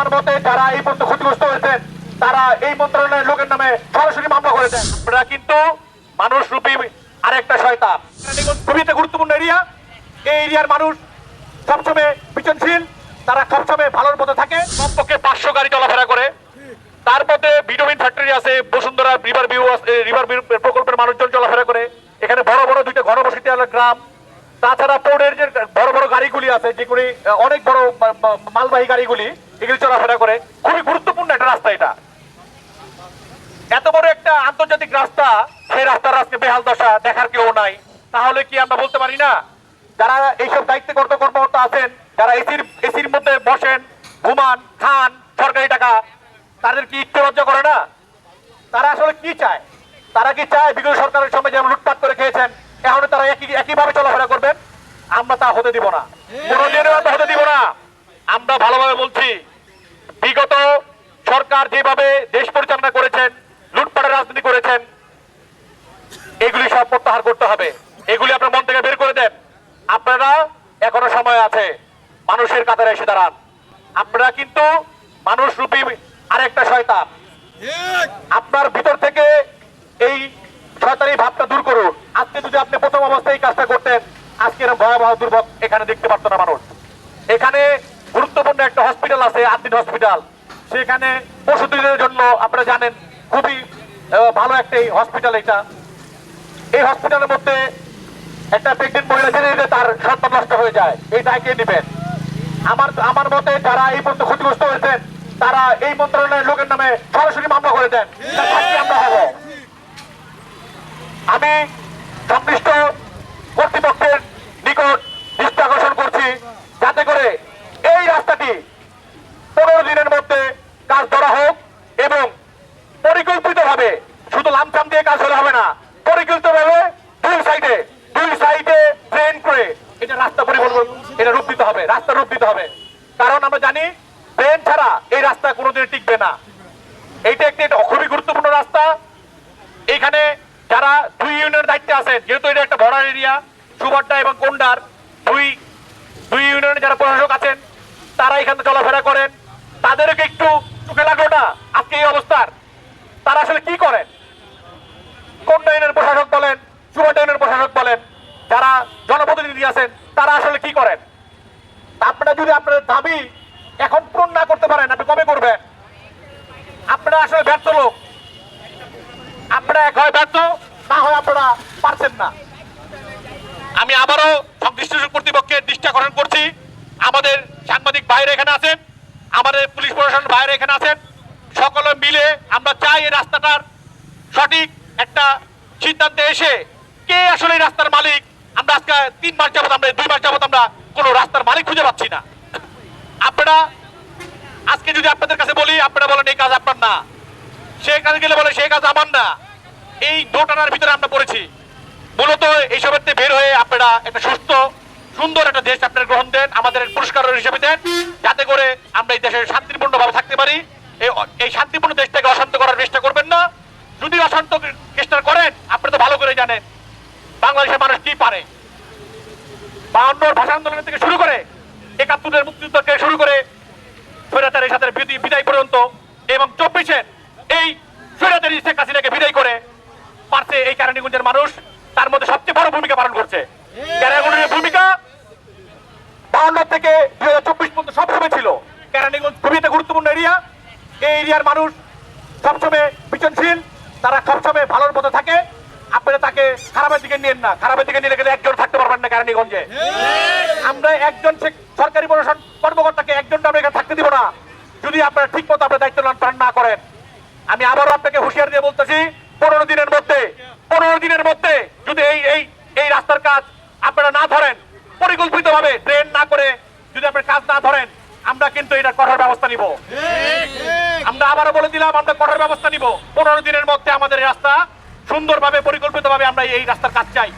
আমার মতে যারা এই পর্যন্ত ক্ষতিগ্রস্ত হয়েছেন তারা এই মন্ত্রণালয়ের লোকের নামে সরাসরি মামলা করেছেন আপনারা কিন্তু মানুষ রূপী আরেকটা শয়তান। খুবই গুরুত্বপূর্ণ এরিয়া। এই এরিয়ার মানুষ সবসময় বিচনশীল, তারা সবসময় ভালোর মতো থাকে। কমপক্ষে পাঁচশো গাড়ি চলাফেরা করে। তার মধ্যে ভিটামিন ফ্যাক্টরি আছে, বসুন্ধরা রিভার ভিউ আছে রিভার ভিউ প্রকল্পের মানুষজন চলাফেরা করে। এখানে বড় বড় দুইটা ঘনবসতি গ্রাম। তাছাড়া পোর্টের যে বড় বড় গাড়িগুলি আছে, যেগুলি অনেক বড় মালবাহী গাড়িগুলি এগুলি চলাফেরা করে খুবই গুরুত্বপূর্ণ একটা রাস্তা এটা। এত বড় একটা আন্তর্জাতিক রাস্তা সেই রাস্তার আজকে বেহাল দশা দেখার কেউ নাই। তাহলে কি আমরা বলতে পারি না? যারা এইসব দায়িত্বে কর্ত কর্মকর্তা আছেন যারা এসির এসির মধ্যে বসেন ঘুমান খান সরকারি টাকা তাদের কি একটু লজ্জা করে না? তারা আসলে কি চায়? তারা কি চায় বিগত সরকারের সময় যেমন লুটপাট করে খেয়েছেন এখন তারা একই একইভাবে চলাফেরা করবেন? আমরা তা হতে দিব না। কোনোদিনও আমরা হতে দিব না। আমরা ভালোভাবে বলছি সরকার যেভাবে দেশ পরিচালনা করেছেন, লুটপাটের রাজনীতি করেছেন, এগুলি সব প্রত্যাহার করতে হবে। এগুলি আপনার মন থেকে বের করে দেন। আপনারা এখনও সময় আছে, মানুষের কাতারে এসে দাঁড়ান। আপনারা কিন্তু মানুষ রূপী আরেকটা শয়তান। আপনার ভিতর থেকে এই শয়তানি ভাবটা দূর করুন। আজকে যদি আপনি প্রথম অবস্থায় এই কাজটা করতেন, আজকে এরকম ভয়াবহ দুর্ভোগ এখানে দেখতে পারতো না মানুষ। এখানে গুরুত্বপূর্ণ একটা হসপিটাল আছে, আদিন হসপিটাল সেখানে পশুদের জন্য আপনারা জানেন খুবই ভালো একটা হসপিটাল এটা। এই হসপিটালের মধ্যে একটা প্রেগনেন্ট মহিলা জেনে তার সন্তান নষ্ট হয়ে যায়, এই দায় কে নেবেন। আমার আমার মতে যারা এই পর্যন্ত ক্ষতিগ্রস্ত হয়েছেন, তারা এই মন্ত্রণালয়ের লোকের নামে সরাসরি মামলা করে দেন। আমি সংশ্লিষ্ট কর্তৃপক্ষের নিকট দৃষ্টি আকর্ষণ করছি যাতে করে এই রাস্তাটি পনেরো দিনের মধ্যে কাজ ধরা হোক এবং পরিকল্পিতভাবে শুধু লামসাম দিয়ে কাজ হলে হবে না পরিকল্পিতভাবে দুই সাইডে দুই সাইডে ট্রেন করে এটা রূপ দিতে হবে রাস্তা রূপ দিতে হবে। কারণ আমরা জানি ট্রেন ছাড়া এই রাস্তা কোনোদিন টিকবে না। এইটা একটি খুবই গুরুত্বপূর্ণ রাস্তা। এখানে যারা দুই ইউনিয়নের দায়িত্বে আছেন, যেহেতু এটা একটা বর্ডার এরিয়া, সুবাড্ডা এবং কোন্ডার, দুই দুই ইউনিয়নের যারা প্রশাসক আছেন, তারা এখানে চলাফেরা করেন। তাদেরকে একটু চোখে লাগল না আজকে এই অবস্থার। তারা আসলে কি করেন কোন ইউনিয়নের প্রশাসক বলেন সুবাড্ডা ইউনিয়নের প্রশাসক বলেন যারা জনপ্রতিনিধি আছেন তারা আসলে কি করেন আপনারা যদি আপনাদের দাবি এখন পূরণ না করতে পারেন, আপনি কবে করবেন? আপনারা আসলে ব্যর্থ লোক। আপনারা এক হয় ব্যর্থ, না হয় আপনারা পারছেন না। আমি আবারও সংশ্লিষ্ট কর্তৃপক্ষের দৃষ্টি করছি। আমাদের সাংবাদিক বাইরে এখানে আছেন, আমাদের পুলিশ প্রশাসন বাইরে এখানে আছেন। সকলে মিলে আমরা চাই এই রাস্তাটার সঠিক একটা সিদ্ধান্তে এসে কে আসলে রাস্তার মালিক আমরা আজকে তিন মাস যাবত আমরা দুই মাস যাবত আমরা কোনো রাস্তার মালিক খুঁজে পাচ্ছি না। আপনারা, আজকে যদি আপনাদের কাছে বলি, আপনারা বলেন, এই কাজ আপনার না। সে কাজে গেলে বলে সেই কাজ আমার না। এই দোটানার ভিতরে আমরা পড়েছি। মূলত এইসবের থেকে বের হয়ে আপনারা একটা সুস্থ, সুন্দর একটা দেশ আপনারা গ্রহণ দেন, আমাদের পুরস্কার হিসেবে দেন, যাতে করে আমরা এই দেশে শান্তিপূর্ণ ভাবে থাকতে পারি। এই এই শান্তিপূর্ণ দেশটাকে অশান্ত করার চেষ্টা করবেন না। যদি অশান্ত চেষ্টা করেন, আপনারা তো ভালো করে জানেন বাংলাদেশের মানুষ কি পারে? বাউন্নর ভাষা আন্দোলন থেকে শুরু করে একাত্তরের মুক্তিযুদ্ধ থেকে শুরু করে স্বৈরাচারের সাথে বিদায়- পর্যন্ত এবং চব্বিশের এই স্বৈরাচারী শেখ হাসিনাকে বিদায় করে পারছে এই কেরানীগঞ্জের মানুষ, তার মধ্যে সবচেয়ে বড় ভূমিকা পালন করছে। কেরানীগঞ্জের ভূমিকা বাউন্ন থেকে দুই হাজার চব্বিশ পর্যন্ত সবসময় ছিল। কেরানীগঞ্জ খুবই একটা গুরুত্বপূর্ণ এরিয়া। এই এরিয়ার মানুষ সবসময় বিচনশীল, তারা সবসময় ভালোর মতো থাকে। আপনারা তাকে খারাপের দিকে নিয়েন না। খারাপের দিকে নিলে গেলে একজন থাকতে পারবেন না কেরানীগঞ্জে। আমরা একজন সরকারি প্রশাসন কর্মকর্তাকে একজন আমরা এখানে থাকতে দিব না। যদি আপনারা ঠিক মতো আপনার দায়িত্ব পালন না করেন আমি আবারও আপনাকে হুঁশিয়ার দিয়ে বলতেছি পনেরো দিনের মধ্যে পনেরো দিনের মধ্যে যদি এই এই এই রাস্তার কাজ আপনারা না ধরেন পরিকল্পিত ভাবে ট্রেন না করে যদি আপনার কাজ না ধরেন আমরা কিন্তু এটা কঠোর ব্যবস্থা নিব। আমরা আবারও বলে দিলাম আমরা কঠোর ব্যবস্থা নিব। পনেরো দিনের মধ্যে আমাদের রাস্তা সুন্দরভাবে পরিকল্পিতভাবে আমরা এই রাস্তার কাজ চাই।